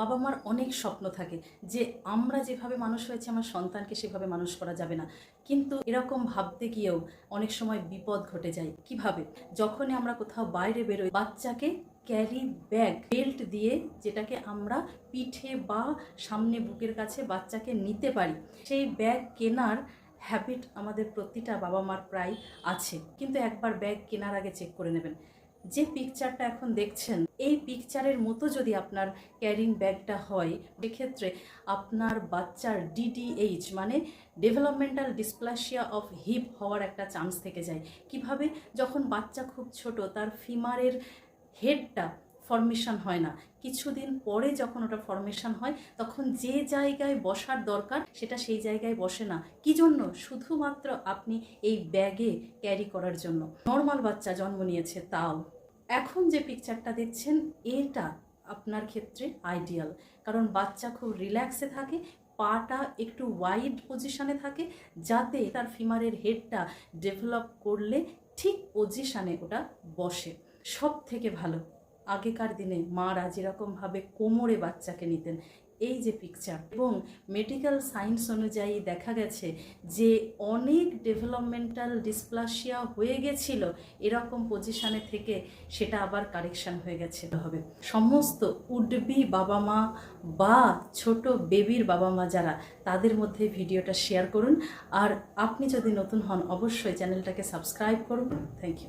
বাবা মার অনেক স্বপ্ন থাকে যে আমরা যেভাবে মানুষ হয়েছে, আমার সন্তানকে সেভাবে মানুষ করা যাবে না। কিন্তু এরকম ভাবতে গিয়েও অনেক সময় বিপদ ঘটে যায়। কীভাবে? যখনই আমরা কোথাও বাইরে বেরোই, বাচ্চাকে ক্যারি ব্যাগ, বেল্ট দিয়ে যেটাকে আমরা পিঠে বা সামনে বুকের কাছে বাচ্চাকে নিতে পারি, সেই ব্যাগ কেনার হ্যাবিট আমাদের প্রতিটা বাবা মার প্রায় আছে। কিন্তু একবার ব্যাগ কেনার আগে চেক করে নেবেন। যে পিকচারটা এখন দেখছেন, এই পিকচারের মতো যদি আপনার ক্যারিং ব্যাগটা হয়, সেক্ষেত্রে আপনার বাচ্চার ডিডিএইচ মানে ডেভেলপমেন্টাল ডিসপ্লাসিয়া অফ হিপ হওয়ার একটা চান্স থেকে যায়। কীভাবে? যখন বাচ্চা খুব ছোট, তার ফিমারের হেডটা ফর্মেশন হয় না। কিছুদিন পরে যখন ওটা ফর্মেশন হয়, তখন যে জায়গায় বসার দরকার, সেটা সেই জায়গায় বসে না। কি জন্য? শুধুমাত্র আপনি এই ব্যাগে ক্যারি করার জন্য। নর্মাল বাচ্চা জন্ম নিয়েছে তাও। এখন যে পিকচারটা দেখছেন, এটা আপনার ক্ষেত্রে আইডিয়াল কারণ বাচ্চা খুব রিল্যাক্সে থাকে, পাটা একটু ওয়াইড পজিশানে থাকে, যাতে তার ফিমারের হেডটা ডেভেলপ করলে ঠিক পজিশানে ওটা বসে। সব থেকে ভালো। আগেকার দিনে মারা যেরকমভাবে কোমরে বাচ্চাকে নিতেন, এই যে পিকচার এবং মেডিকেল সায়েন্স অনুযায়ী দেখা গেছে যে অনেক ডেভেলপমেন্টাল ডিসপ্লাসিয়া হয়ে গেছিল, এরকম পজিশানে থেকে সেটা আবার কারেকশান হয়ে গেছে। হবে। সমস্ত উডবি বাবা মা বা ছোট বেবির বাবা মা যারা, তাদের মধ্যে ভিডিওটা শেয়ার করুন। আর আপনি যদি নতুন হন, অবশ্যই চ্যানেলটাকে সাবস্ক্রাইব করুন। Thank you